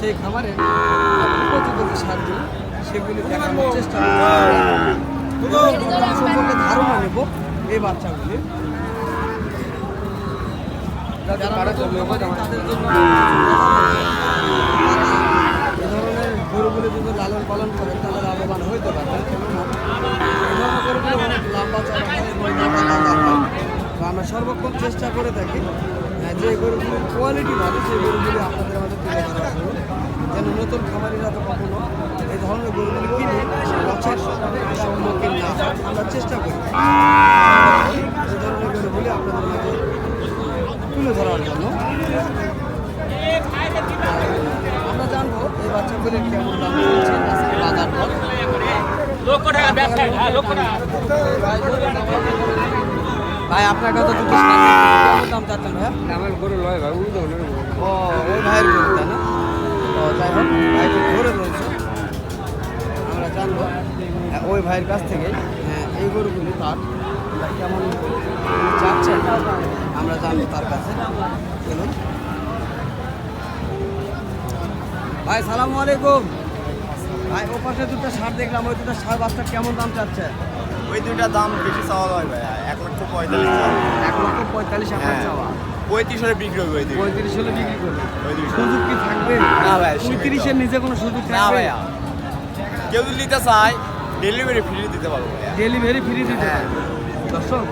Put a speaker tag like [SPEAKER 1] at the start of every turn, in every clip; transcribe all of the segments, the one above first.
[SPEAKER 1] সেই খামারে যে সারগুলো সেগুলি দেখানোর চেষ্টা করব সম্পর্কে ধারণা নেব এই বাচ্চাগুলি যারা তাদের জন্য এ ধরনের গরুগুলি যদি লালন পালন করেন তাহলে লাভবান হইতে পারবেন হয় হয় আমরা সর্বক্ষণ চেষ্টা করে থাকি যে গরুগুলির কোয়ালিটি ভালো সেই গরুগুলি আপনাদের মাঝে তুলে ধরার জন্য যেন নতুন খামারিরা তো কখনো এই ধরনের গরুগুলি কিনে লসের সম্মুখীন না হয়। আমরা চেষ্টা করি। এই ধরনের গরুগুলি আপনাদের মাঝে তুলে ধরার জন্য। আমরা জানব এই বাচ্চাগুলির কেমন দাম চলছে আজকে বাজার দর।
[SPEAKER 2] লক্ষ টাকা ব্যবসা হ্যাঁ লক্ষ টাকা।
[SPEAKER 1] ভাই আপনার কাছে দুটো দাম চাচ্ছেন ভাইয়া
[SPEAKER 3] আমার গরু লয় ভাই উনি তো
[SPEAKER 1] ও ওই ভাইয়ের গরু তাই না? তো যাই হোক ভাই ধরে রয়েছে। আমরা জানব হ্যাঁ, ওই ভাইয়ের কাছ থেকে হ্যাঁ, এই গরুগুলি তার কেমন চাচ্ছেন আমরা জানব তার কাছে। চলুন। ভাই সালামু আলাইকুম। ভাই ও পাশে দুটো সার দেখলাম ওই দুটো সার বাচ্চা কেমন দাম চাচ্ছে?
[SPEAKER 4] ওই দুইটা দাম বেশি চাওয়া হয় ভাই এক লক্ষ পঁয়তাল্লিশ
[SPEAKER 1] এক লক্ষ পঁয়তাল্লিশ আপনার
[SPEAKER 4] হ্যাঁ।
[SPEAKER 1] চাওয়া।
[SPEAKER 4] পঁয়ত্রিশ হলে বিক্রি হবে
[SPEAKER 1] পঁয়ত্রিশ হলে বিক্রি করবে। সুযোগ কি থাকবে?
[SPEAKER 4] না ভাই,
[SPEAKER 1] পঁয়ত্রিশের নিজে কোনো সুযোগ
[SPEAKER 4] না ভাইয়া। কেউ যদি নিতে চায় ডেলিভারি ফ্রি দিতে পারব
[SPEAKER 1] ডেলিভারি ফ্রি দিতে
[SPEAKER 4] হ্যাঁ।
[SPEAKER 1] পারবেন। দর্শক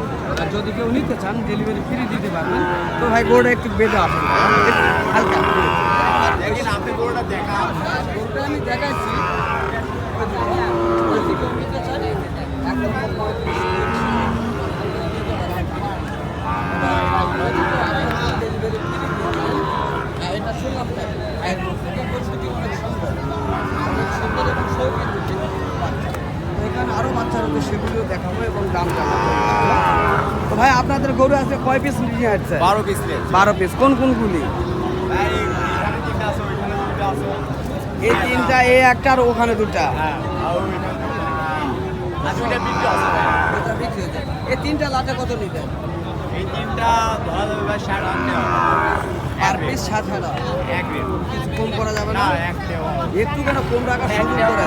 [SPEAKER 1] যদি কেউ নিতে চান ডেলিভারি ফ্রি দিতে পারবেন। তো ভাই গোড়া একটু বেঁধে আসুন। হালকা।
[SPEAKER 4] দেখেন আপনি গরুটা দেখা
[SPEAKER 1] গরুটা আমি দেখাচ্ছি যদি কেউ নিতে চান, এক লক্ষ পঁয়ত্রিশ delivery free দিয়ে দেবেন। আর এটা শুনলাম তাই। আর এটা গরুটি অনেক সুন্দর। অনেক সুন্দর এবং শৌখিন দুটি বাচ্চা। এখানে আরও বাচ্চা রয়েছে সেগুলিও দেখাবো এবং দাম জানাব তো ভাই আপনাদের গরু আছে কয় পিস নিয়ে আসছে
[SPEAKER 4] বারো পিস
[SPEAKER 1] বারো পিস কোন কোনগুলি এই তিনটা এই একটা আর ওখানে দুটা।
[SPEAKER 4] হ্যাঁ আর দুইটা। বিক্রি আছে।
[SPEAKER 1] এটা বিক্রি হয়ে যায় এই তিনটা লাটে কত নিতেন
[SPEAKER 4] এই তিনটা ধরা যাবে ভাই ষাট
[SPEAKER 1] আর পিস সাত হাজার কিছু কম করা যাবে
[SPEAKER 4] না?
[SPEAKER 1] একটু কেন কম রাখার সুযোগ করে?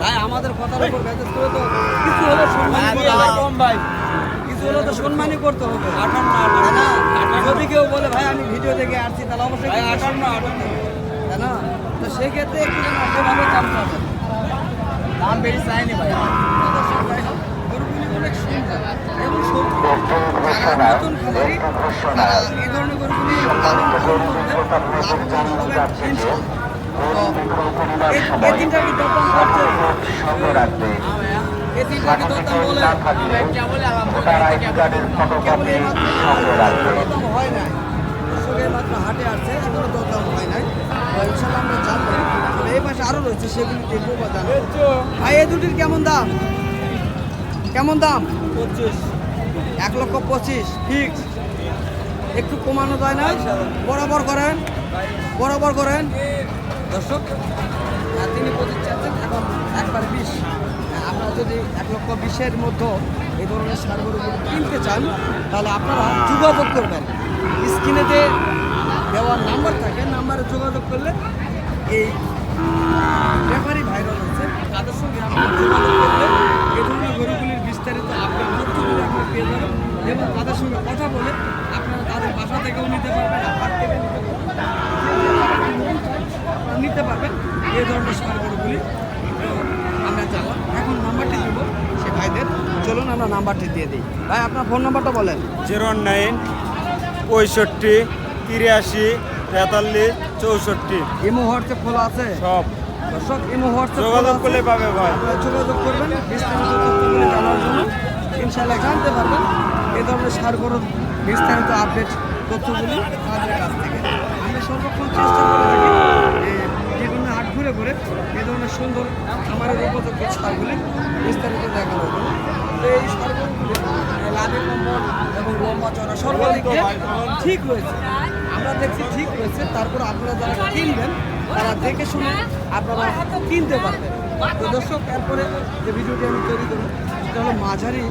[SPEAKER 1] ভাই আমাদের কথার উপর মেসেজ করে তো কিছু হলে সম্মান
[SPEAKER 4] কম ভাই।
[SPEAKER 1] কিছু হলে তো সম্মানই করতে হবে। যদি কেউ বলে ভাই আমি ভিডিও দেখে আসছি তাহলে অবশ্যই তাই না? তো সেই ক্ষেত্রে একটু যেন সেভাবে দাম
[SPEAKER 4] বেশি চাইনি ভাই
[SPEAKER 1] গরুগুলি অনেক সুন্দর এবং নতুন খামারি তারা এই ধরনের গরুগুলি পালন করবে, তো এই- তিনটা কি দরদাম করছে? এই তিনটা কি দরদাম বলে? কেবল এই হয় নাই। এই মাত্র হাটে আসছে, এখনও দরদাম হয় নাই। তো আমরা জানব। রয়েছে সেগুলি দেখব বা জানব ভাই এই দুটির কেমন দাম? কেমন দাম? পঁচিশ। এক লক্ষ পঁচিশ ফিক্স একটু কমানো যায় না? বরাবর করেন। বরাবর করেন। দর্শক তিনি পঁচিশ চাচ্ছেন এখন একবার বিশ। আপনারা যদি এক লক্ষ বিশের মধ্যে এই ধরনের সারগরুগুলো কিনতে চান তাহলে আপনারা যোগাযোগ করবেন। স্ক্রিনেতে দেওয়ার নাম্বার থাকে নাম্বারে যোগাযোগ করলে এই ব্যাপারী ভাইরাল হচ্ছে তাদের সঙ্গে আপনি যোগাযোগ এ ধরনের গরুগুলির বিস্তারিত আপনি তথ্যগুলি আপনি পেয়ে যাবেন এবং তাদের সঙ্গে কথা বলে আপনারা তাদের বাসা থেকেও নিতে পারবেন হাট থেকে নিতে পারবেন। আপনারা নিতে এই ধরনের সার গরুগুলি। আমরা যাব এখন নাম্বারটি দেব সে ভাইদের। চলুন, আমরা নাম্বারটি দিয়ে দিই। ভাই, আপনার ফোন নাম্বারটা বলেন।
[SPEAKER 3] জিরো নাইন পঁয়ষট্টি তিরাশি তেতাল্লিশ চৌষট্টি।
[SPEAKER 1] ইমো হোয়াটসঅ্যাপ খোলা আছে?
[SPEAKER 3] সব।
[SPEAKER 1] দর্শক ইমো হোয়াটসঅ্যাপ
[SPEAKER 3] যোগাযোগ করলে পাবে ভাই।
[SPEAKER 1] যোগাযোগ করবেন বিস্তারিত তথ্যগুলি জানার জন্য। ইনশাল্লাহ জানতে পারবেন এ ধরনের সার গরুর বিস্তারিত আপডেট তথ্যগুলি তাদের কাছ থেকে। আমরা সর্বক্ষণ চেষ্টা করে থাকি বিভিন্ন হাট ঘুরে ঘুরে এ ধরনের সুন্দর খামারের উপযুক্ত সারগুলি বিস্তারিত জন্য। তো এই সারগুলি লাভে কম্বল এবং লম্বা চড়া সর্বাধিক ঠিক রয়েছে। আমরা দেখছি ঠিক রয়েছে তারপর আপনারা যারা কিনবেন, তারা দেখে শুনে আপনারা কিনতে পারবেন। তো দর্শক, এরপরে যে ভিডিওটি আমি তৈরি করব, সেটা হলো মাঝারি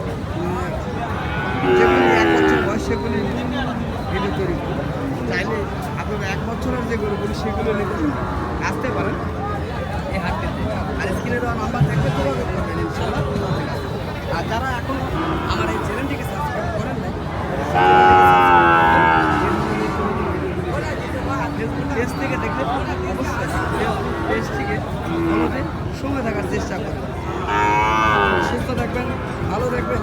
[SPEAKER 1] যেগুলি এক বছর বয়স, সেগুলি ভিডিও তৈরি করব। চাইলে আপনারা এক বছরের যে গরুগুলি, সেগুলো নিতে আসতে পারেন। এই হাটটিতে আর স্ক্রিনে দেওয়া নাম্বার থাকবে যোগাযোগ করবেন ইনশাল্লাহ আর যারা এখন পেজ থেকে দেখলে অবশ্যই পেজ থেকে ফলোতে সঙ্গে থাকার চেষ্টা করবেন। সুস্থ থাকবেন, ভালো থাকবেন